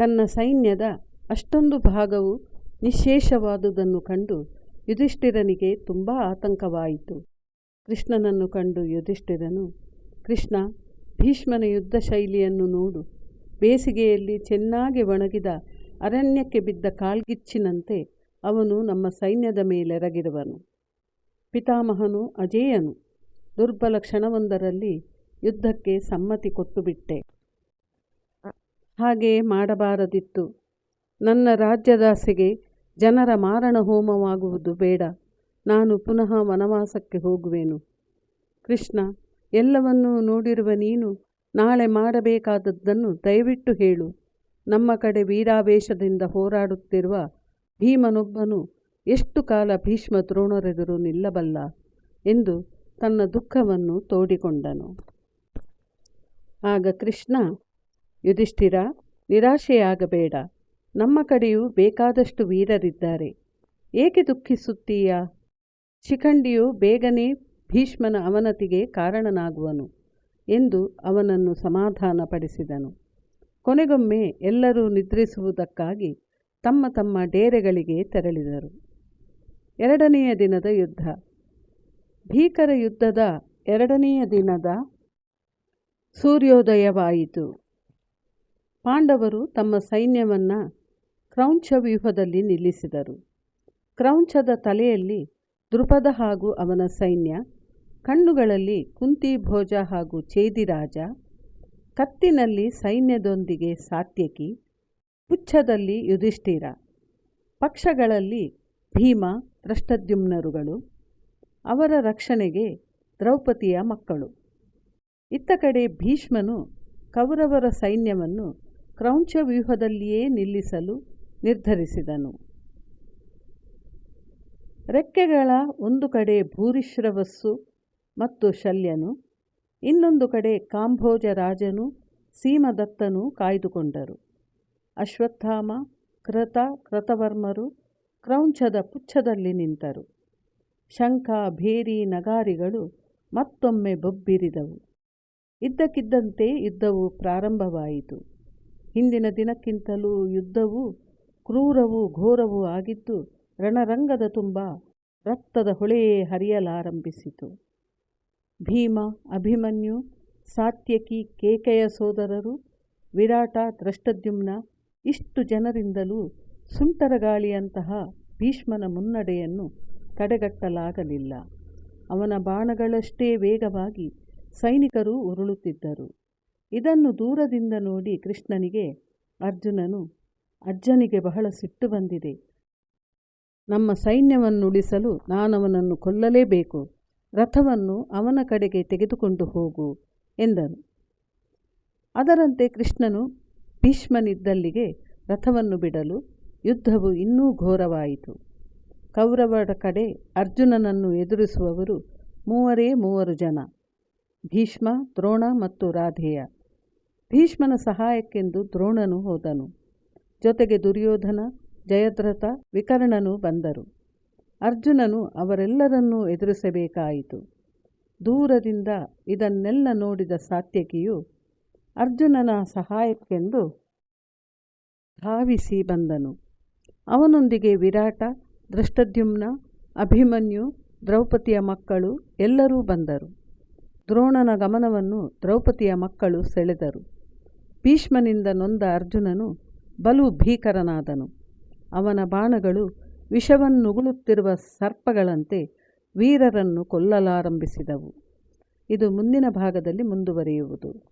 ತನ್ನ ಸೈನ್ಯದ ಅಷ್ಟೊಂದು ಭಾಗವು ನಿಶೇಷವಾದುದನ್ನು ಕಂಡು ಯುಧಿಷ್ಠಿರನಿಗೆ ತುಂಬ ಆತಂಕವಾಯಿತು. ಕೃಷ್ಣನನ್ನು ಕಂಡು ಯುಧಿಷ್ಠಿರನು, ಕೃಷ್ಣ, ಭೀಷ್ಮನ ಯುದ್ಧ ಶೈಲಿಯನ್ನು ನೋಡು. ಬೇಸಿಗೆಯಲ್ಲಿ ಚೆನ್ನಾಗಿ ಒಣಗಿದ ಅರಣ್ಯಕ್ಕೆ ಬಿದ್ದ ಕಾಲ್ಗಿಚ್ಚಿನಂತೆ ಅವನು ನಮ್ಮ ಸೈನ್ಯದ ಮೇಲೆರಗಿರುವನು. ಪಿತಾಮಹನು ಅಜೇಯನು. ದುರ್ಬಲ ಕ್ಷಣವೊಂದರಲ್ಲಿ ಯುದ್ಧಕ್ಕೆ ಸಮ್ಮತಿ ಕೊಟ್ಟುಬಿಟ್ಟೆ. ಹಾಗೆ ಮಾಡಬಾರದಿತ್ತು. ನನ್ನ ರಾಜ್ಯದಾಸೆಗೆ ಜನರ ಮಾರಣ ಹೋಮವಾಗುವುದು ಬೇಡ. ನಾನು ಪುನಃ ವನವಾಸಕ್ಕೆ ಹೋಗುವೆನು. ಕೃಷ್ಣ, ಎಲ್ಲವನ್ನೂ ನೋಡಿರುವ ನೀನು ನಾಳೆ ಮಾಡಬೇಕಾದದ್ದನ್ನು ದಯವಿಟ್ಟು ಹೇಳು. ನಮ್ಮ ಕಡೆ ವೀರಾವೇಶದಿಂದ ಹೋರಾಡುತ್ತಿರುವ ಭೀಮನೊಬ್ಬನು ಎಷ್ಟು ಕಾಲ ಭೀಷ್ಮ ದ್ರೋಣರೆದುರು ನಿಲ್ಲಬಲ್ಲ ಎಂದು ತನ್ನ ದುಃಖವನ್ನು ತೋಡಿಕೊಂಡನು. ಆಗ ಕೃಷ್ಣ ಯುಧಿಷ್ಠಿರ, ನಿರಾಶೆಯಾಗಬೇಡ. ನಮ್ಮ ಕಡೆಯೂ ಬೇಕಾದಷ್ಟು ವೀರರಿದ್ದಾರೆ. ಏಕೆ ದುಃಖಿಸುತ್ತೀಯ? ಶಿಖಂಡಿಯು ಬೇಗನೆ ಭೀಷ್ಮನ ಅವನತಿಗೆ ಕಾರಣನಾಗುವನು ಎಂದು ಅವನನ್ನು ಸಮಾಧಾನಪಡಿಸಿದನು. ಕೊನೆಗೊಮ್ಮೆ ಎಲ್ಲರೂ ನಿದ್ರಿಸುವುದಕ್ಕಾಗಿ ತಮ್ಮ ತಮ್ಮ ಡೇರೆಗಳಿಗೆ ತೆರಳಿದರು. ಎರಡನೆಯ ದಿನದ ಯುದ್ಧ. ಭೀಕರ ಯುದ್ಧದ ಎರಡನೆಯ ದಿನದ ಸೂರ್ಯೋದಯವಾಯಿತು. ಪಾಂಡವರು ತಮ್ಮ ಸೈನ್ಯವನ್ನು ಕ್ರೌಂಚ ವ್ಯೂಹದಲ್ಲಿ ನಿಲ್ಲಿಸಿದರು. ಕ್ರೌಂಚದ ತಲೆಯಲ್ಲಿ ದೃಪದ ಹಾಗೂ ಅವನ ಸೈನ್ಯ, ಕಣ್ಣುಗಳಲ್ಲಿ ಕುಂತಿ ಭೋಜ ಹಾಗೂ ಚೇದಿರಾಜ ಕತ್ತಿನಲ್ಲಿ ಸೈನ್ಯದೊಂದಿಗೆ ಸಾತ್ಯಕಿ, ಪುಚ್ಛದಲ್ಲಿ ಯುಧಿಷ್ಠಿರ, ಪಕ್ಷಗಳಲ್ಲಿ ಭೀಮ ದೃಷ್ಟದ್ಯುಮ್ನರುಗಳು ಅವರ ರಕ್ಷಣೆಗೆ ದ್ರೌಪದಿಯ ಮಕ್ಕಳು. ಇತ್ತ ಕಡೆ ಭೀಷ್ಮನು ಕೌರವರ ಸೈನ್ಯವನ್ನು ಕ್ರೌಂಚ ವ್ಯೂಹದಲ್ಲಿಯೇ ನಿಲ್ಲಿಸಲು ನಿರ್ಧರಿಸಿದನು. ರೆಕ್ಕೆಗಳ ಒಂದು ಕಡೆ ಭೂರಿಶ್ರವಸ್ಸು ಮತ್ತು ಶಲ್ಯನು, ಇನ್ನೊಂದು ಕಡೆ ಕಾಂಭೋಜ ರಾಜನು ಸೀಮದತ್ತನು ಕಾಯ್ದುಕೊಂಡರು. ಅಶ್ವತ್ಥಾಮ ಕೃತ ಕೃತವರ್ಮರು ಕ್ರೌಂಚದ ಪುಚ್ಛದಲ್ಲಿ ನಿಂತರು. ಶಂಖ, ಭೇರಿ, ನಗಾರಿಗಳು ಮತ್ತೊಮ್ಮೆ ಬೊಬ್ಬಿರಿದವು. ಇದ್ದಕ್ಕಿದ್ದಂತೆ ಯುದ್ಧವು ಪ್ರಾರಂಭವಾಯಿತು. ಹಿಂದಿನ ದಿನಕ್ಕಿಂತಲೂ ಯುದ್ಧವು ಕ್ರೂರವೂ ಘೋರವೂ ಆಗಿದ್ದು ರಣರಂಗದ ತುಂಬ ರಕ್ತದ ಹೊಳೆಯೇ ಹರಿಯಲಾರಂಭಿಸಿತು. ಭೀಮ, ಅಭಿಮನ್ಯು, ಸಾತ್ಯಕಿ ಕೇಕೆಯ ಸೋದರರು, ವಿರಾಟ, ದ್ರಷ್ಟದ್ಯುಮ್ನ ಇಷ್ಟು ಜನರಿಂದಲೂ ಸುಂಟರ ಗಾಳಿಯಂತಹ ಭೀಷ್ಮನ ಮುನ್ನಡೆಯನ್ನು ತಡೆಗಟ್ಟಲಾಗಲಿಲ್ಲ. ಅವನ ಬಾಣಗಳಷ್ಟೇ ವೇಗವಾಗಿ ಸೈನಿಕರು ಉರುಳುತ್ತಿದ್ದರು. ಇದನ್ನು ದೂರದಿಂದ ನೋಡಿ ಕೃಷ್ಣನಿಗೆ, ಅರ್ಜುನನು, ಅಜ್ಜನಿಗೆ ಬಹಳ ಸಿಟ್ಟು ಬಂದಿದೆ. ನಮ್ಮ ಸೈನ್ಯವನ್ನುಳಿಸಲು ನಾನವನನ್ನು ಕೊಲ್ಲಲೇಬೇಕು. ರಥವನ್ನು ಅವನ ಕಡೆಗೆ ತೆಗೆದುಕೊಂಡು ಹೋಗು, ಎಂದನು. ಅದರಂತೆ ಕೃಷ್ಣನು ಭೀಷ್ಮನಿದ್ದಲ್ಲಿಗೆ ರಥವನ್ನು ಬಿಡಲು ಯುದ್ಧವು ಇನ್ನೂ ಘೋರವಾಯಿತು. ಕೌರವರ ಕಡೆ ಅರ್ಜುನನನ್ನು ಎದುರಿಸುವವರು ಮೂವರೇ ಮೂವರು ಜನ, ಭೀಷ್ಮ, ದ್ರೋಣ ಮತ್ತು ರಾಧೇಯ. ಭೀಷ್ಮನ ಸಹಾಯಕ್ಕೆಂದು ದ್ರೋಣನು ಹೋದನು. ಜೊತೆಗೆ ದುರ್ಯೋಧನ, ಜಯದ್ರಥ, ವಿಕರ್ಣನು ಬಂದರು. ಅರ್ಜುನನು ಅವರೆಲ್ಲರನ್ನೂ ಎದುರಿಸಬೇಕಾಯಿತು. ದೂರದಿಂದ ಇದನ್ನೆಲ್ಲ ನೋಡಿದ ಸಾತ್ಯಕಿಯು ಅರ್ಜುನನ ಸಹಾಯಕ್ಕೆಂದು ಧಾವಿಸಿ ಬಂದನು. ಅವನೊಂದಿಗೆ ವಿರಾಟ ದೃಷ್ಟದ್ಯುಮ್ನ ಅಭಿಮನ್ಯು, ದ್ರೌಪದಿಯ ಮಕ್ಕಳು ಎಲ್ಲರೂ ಬಂದರು. ದ್ರೋಣನ ಗಮನವನ್ನು ದ್ರೌಪದಿಯ ಮಕ್ಕಳು ಸೆಳೆದರು. ಭೀಷ್ಮನಿಂದ ನೊಂದ ಅರ್ಜುನನು ಬಲು ಭೀಕರನಾದನು. ಅವನ ಬಾಣಗಳು ವಿಷವನ್ನುಗುಳುತ್ತಿರುವ ಸರ್ಪಗಳಂತೆ ವೀರರನ್ನು ಕೊಲ್ಲಲಾರಂಭಿಸಿದವು. ಇದು ಮುಂದಿನ ಭಾಗದಲ್ಲಿ ಮುಂದುವರಿಯುವುದು.